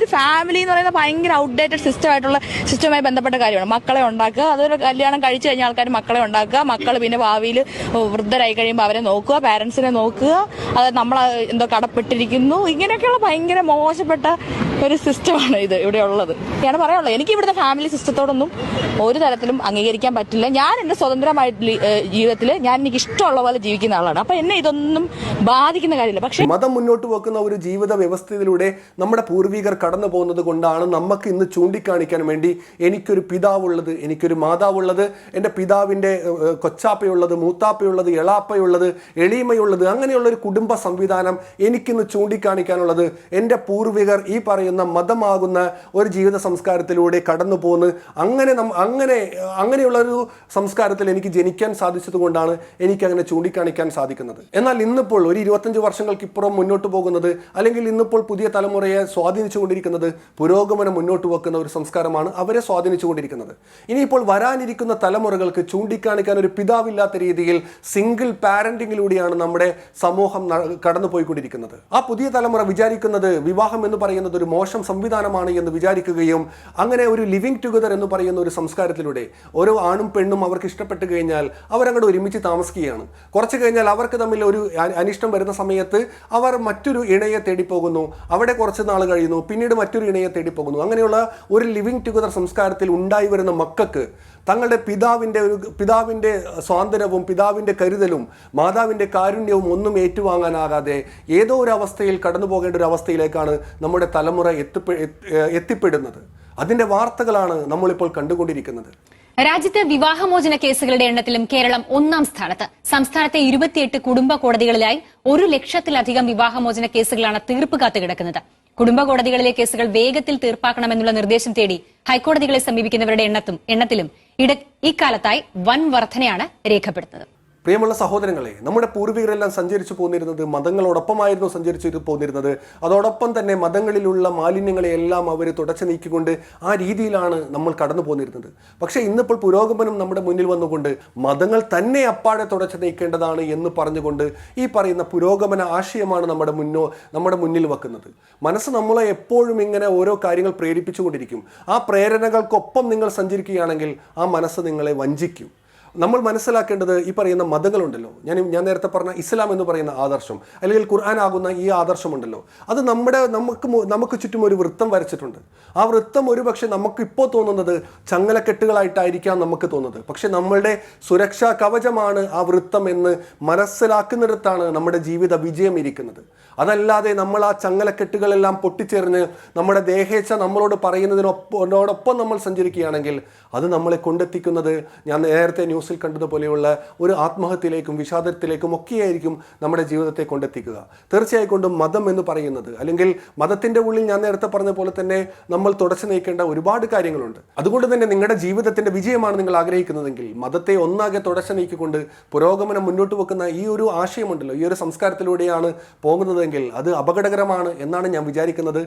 ഒരു ഫാമിലി എന്ന് പറയുന്നത് ഭയങ്കര ഔട്ട്ഡേറ്റഡ് സിസ്റ്റം ആയിട്ടുള്ള സിസ്റ്റവുമായി ബന്ധപ്പെട്ട കാര്യമാണ്. മക്കളെ ഉണ്ടാക്കുക. അതൊരു കല്യാണം കഴിച്ചു കഴിഞ്ഞ ആൾക്കാർ മക്കളെ ഉണ്ടാക്കുക. മക്കൾ പിന്നെ ഭാവിയിൽ വൃദ്ധരായി കഴിയുമ്പോൾ അവരെ നോക്കുക പാരൻസിനെ നോക്കുക. അത് നമ്മൾ എന്തോ കടപ്പെട്ടിരിക്കുന്നു. ഇങ്ങനെയൊക്കെയുള്ള ഭയങ്കര മോശപ്പെട്ട ഒരു സിസ്റ്റമാണ് ഇത് ഇവിടെ ഉള്ളത് ഞാൻ പറയാനുള്ളത് എനിക്ക് ഇവിടുത്തെ ഫാമിലി സിസ്റ്റത്തോടൊന്നും ഒരു തരത്തിലും അംഗീകരിക്കാൻ പറ്റില്ല. ഞാൻ എന്റെ സ്വതന്ത്രമായിട്ട് ജീവിതത്തിൽ ഞാൻ എനിക്ക് ഇഷ്ടമുള്ള പോലെ ജീവിക്കുന്ന ആളാണ്. അപ്പൊ എന്നെ ഇതൊന്നും ബാധിക്കുന്ന കാര്യമില്ല. പക്ഷെ മതം മുന്നോട്ട് വെക്കുന്ന ഒരു ജീവിത വ്യവസ്ഥയിലൂടെ നമ്മുടെ പൂർവികർ കടന്നു പോകുന്നത് കൊണ്ടാണ് നമുക്ക് ഇന്ന് ചൂണ്ടിക്കാണിക്കാൻ വേണ്ടി എനിക്കൊരു പിതാവുള്ളത് എനിക്കൊരു മാതാവുള്ളത് എന്റെ പിതാവിന്റെ കൊച്ചാപ്പയുള്ളത് മൂത്താപ്പയുള്ളത് എളാപ്പയുള്ളത് എളിമയുള്ളത് അങ്ങനെയുള്ള ഒരു കുടുംബ സംവിധാനം എനിക്കിന്ന് ചൂണ്ടിക്കാണിക്കാനുള്ളത് എന്റെ പൂർവികർ ഈ പറയുന്ന മതമാകുന്ന ഒരു ജീവിത സംസ്കാരത്തിലൂടെ കടന്നു പോന്ന് അങ്ങനെ അങ്ങനെ അങ്ങനെയുള്ള ഒരു സംസ്കാരത്തിൽ എനിക്ക് ജനിക്കാൻ സാധിച്ചതുകൊണ്ടാണ് എനിക്ക് അങ്ങനെ ചൂണ്ടിക്കാണിക്കാൻ സാധിക്കുന്നത്. എന്നാൽ ഇന്നിപ്പോൾ ഒരു ഇരുപത്തഞ്ച് വർഷങ്ങൾക്ക് ഇപ്പുറം മുന്നോട്ട് പോകുന്നത് അല്ലെങ്കിൽ ഇന്നിപ്പോൾ പുതിയ തലമുറയെ സ്വാധീനിച്ചുകൊണ്ടിരിക്കുന്നത് പുരോഗമനം മുന്നോട്ട് വെക്കുന്ന ഒരു സംസ്കാരമാണ് അവരെ സ്വാധീനിച്ചുകൊണ്ടിരിക്കുന്നത്. ഇനിയിപ്പോൾ വരാനിരിക്കുന്ന തലമുറകൾക്ക് ചൂണ്ടിക്കാണിക്കാൻ ഒരു പിതാവില്ലാത്ത രീതിയിൽ സിംഗിൾ പാരന്റിങ്ങിലൂടെയാണ് നമ്മുടെ സമൂഹം കടന്നുപോയിക്കൊണ്ടിരിക്കുന്നത്. ആ പുതിയ തലമുറ വിചാരിക്കുന്നത് വിവാഹം എന്ന് പറയുന്നത് ഒരു മോശം സംവിധാനമാണ് എന്ന് വിചാരിക്കുകയും അങ്ങനെ ഒരു ലിവിങ് ടുഗദർ എന്ന് പറയുന്ന ഒരു സംസ്കാരത്തിലൂടെ ഓരോ ആണും പെണ്ണും അവർക്ക് ഇഷ്ടപ്പെട്ട് കഴിഞ്ഞാൽ അവരങ്ങോട്ട് ഒരുമിച്ച് താമസിക്കുകയാണ്. കുറച്ച് കഴിഞ്ഞാൽ അവർക്ക് തമ്മിൽ ഒരു അനിഷ്ടം വരുന്ന സമയത്ത് അവർ മറ്റൊരു ഇണയെ തേടിപ്പോകുന്നു. അവിടെ കുറച്ച് നാൾ കഴിയുന്നു പിന്നീട് മറ്റൊരു ഇണയെ തേടിപ്പോകുന്നു. അങ്ങനെയുള്ള ഒരു ലിവിങ് ടുഗദർ സംസ്കാരത്തിൽ ഉണ്ടായി വരുന്ന മക്കൾക്ക് തങ്ങളുടെ പിതാവിന്റെ ഒരു പിതാവിന്റെ സ്വാതന്ത്ര്യവും പിതാവിന്റെ കരുതലും മാതാവിന്റെ കാരുണ്യവും ഒന്നും ഏറ്റുവാങ്ങാനാകാതെ ഏതോ ഒരു അവസ്ഥയിൽ കടന്നു പോകേണ്ട ഒരു അവസ്ഥയിലേക്കാണ് നമ്മുടെ തലമുറ എത്തി- എത്തിപ്പെടുന്നത്. അതിന്റെ വാർത്തകളാണ് നമ്മളിപ്പോൾ കണ്ടുകൊണ്ടിരിക്കുന്നത്. രാജ്യത്ത് വിവാഹമോചന കേസുകളുടെ എണ്ണത്തിലും കേരളം ഒന്നാം സ്ഥാനത്ത്. സംസ്ഥാനത്തെ ഇരുപത്തിയെട്ട് കുടുംബ കോടതികളിലായി ഒരു ലക്ഷത്തിലധികം വിവാഹമോചന കേസുകളാണ് തീർപ്പ് കാത്തു കിടക്കുന്നത് കുടുംബ കോടതികളിലെ കേസുകൾ വേഗത്തിൽ തീർപ്പാക്കണമെന്നുള്ള നിർദ്ദേശം തേടി ഹൈക്കോടതികളെ സമീപിക്കുന്നവരുടെ എണ്ണത്തും എണ്ണത്തിലും ഇക്കാലത്തായി വൻ വർധനയാണ് രേഖപ്പെടുത്തുന്നത്. പ്രിയമുള്ള സഹോദരങ്ങളെ നമ്മുടെ പൂർവികരെല്ലാം സഞ്ചരിച്ചു പോന്നിരുന്നത് മതങ്ങളോടൊപ്പമായിരുന്നു സഞ്ചരിച്ചു പോന്നിരുന്നത്. അതോടൊപ്പം തന്നെ മതങ്ങളിലുള്ള മാലിന്യങ്ങളെ എല്ലാം അവർ തുടച്ചു നീക്കിക്കൊണ്ട് ആ രീതിയിലാണ് നമ്മൾ കടന്നു പോന്നിരുന്നത്. പക്ഷേ ഇന്നിപ്പോൾ പുരോഗമനം നമ്മുടെ മുന്നിൽ വന്നുകൊണ്ട് മതങ്ങൾ തന്നെ അപ്പാടെ തുടച്ചു നീക്കേണ്ടതാണ് എന്ന് പറഞ്ഞുകൊണ്ട് ഈ പറയുന്ന പുരോഗമന ആശയമാണ് നമ്മുടെ മുന്നോ നമ്മുടെ മുന്നിൽ വെക്കുന്നത്. മനസ്സ് നമ്മളെ എപ്പോഴും ഇങ്ങനെ ഓരോ കാര്യങ്ങൾ പ്രേരിപ്പിച്ചുകൊണ്ടിരിക്കും. ആ പ്രേരണകൾക്കൊപ്പം നിങ്ങൾ സഞ്ചരിക്കുകയാണെങ്കിൽ ആ മനസ്സ് നിങ്ങളെ വഞ്ചിക്കും. നമ്മൾ മനസ്സിലാക്കേണ്ടത് ഈ പറയുന്ന മതങ്ങളുണ്ടല്ലോ. ഞാൻ ഞാൻ നേരത്തെ പറഞ്ഞ ഇസ്ലാം എന്ന് പറയുന്ന ആദർശം അല്ലെങ്കിൽ ഖുർആൻ ആകുന്ന ഈ ആദർശമുണ്ടല്ലോ. അത് നമ്മുടെ നമുക്ക് നമുക്ക് ചുറ്റും ഒരു വൃത്തം വരച്ചിട്ടുണ്ട്. ആ വൃത്തം ഒരുപക്ഷെ നമുക്ക് ഇപ്പോൾ തോന്നുന്നത് ചങ്ങലക്കെട്ടുകളായിട്ടായിരിക്കാം നമുക്ക് തോന്നുന്നത്. പക്ഷെ നമ്മളുടെ സുരക്ഷാ കവചമാണ് ആ വൃത്തം എന്ന് മനസ്സിലാക്കുന്നിടത്താണ് നമ്മുടെ ജീവിത വിജയം ഇരിക്കുന്നത്. അതല്ലാതെ നമ്മൾ ആ ചങ്ങലക്കെട്ടുകളെല്ലാം പൊട്ടിച്ചേർന്ന് നമ്മുടെ ദേഹേച്ഛ നമ്മളോട് പറയുന്നതിനൊപ്പം നമ്മൾ സഞ്ചരിക്കുകയാണെങ്കിൽ അത് നമ്മളെ കൊണ്ടെത്തിക്കുന്നത് ഞാൻ നേരത്തെ ന്യൂസിൽ കണ്ടതുപോലെയുള്ള ഒരു ആത്മഹത്യയിലേക്കും വിഷാദത്തിലേക്കും ഒക്കെയായിരിക്കും നമ്മുടെ ജീവിതത്തെ കൊണ്ടെത്തിക്കുക. തീർച്ചയായും കൊണ്ടും മതം എന്ന് പറയുന്നത് അല്ലെങ്കിൽ മതത്തിന്റെ ഉള്ളിൽ ഞാൻ നേരത്തെ പറഞ്ഞ പോലെ തന്നെ നമ്മൾ തുടച്ചു നീക്കേണ്ട ഒരുപാട് കാര്യങ്ങളുണ്ട്. അതുകൊണ്ട് തന്നെ നിങ്ങളുടെ ജീവിതത്തിന്റെ വിജയമാണ് നിങ്ങൾ ആഗ്രഹിക്കുന്നതെങ്കിൽ മതത്തെ ഒന്നാകെ തുടച്ചു നീക്കിക്കൊണ്ട് പുരോഗമനം മുന്നോട്ട് വെക്കുന്ന ഈ ഒരു ആശയമുണ്ടല്ലോ ഈ ഒരു സംസ്കാരത്തിലൂടെയാണ് പോകുന്നതെങ്കിൽ അത് അപകടകരമാണ് എന്നാണ് ഞാൻ വിചാരിക്കുന്നത്.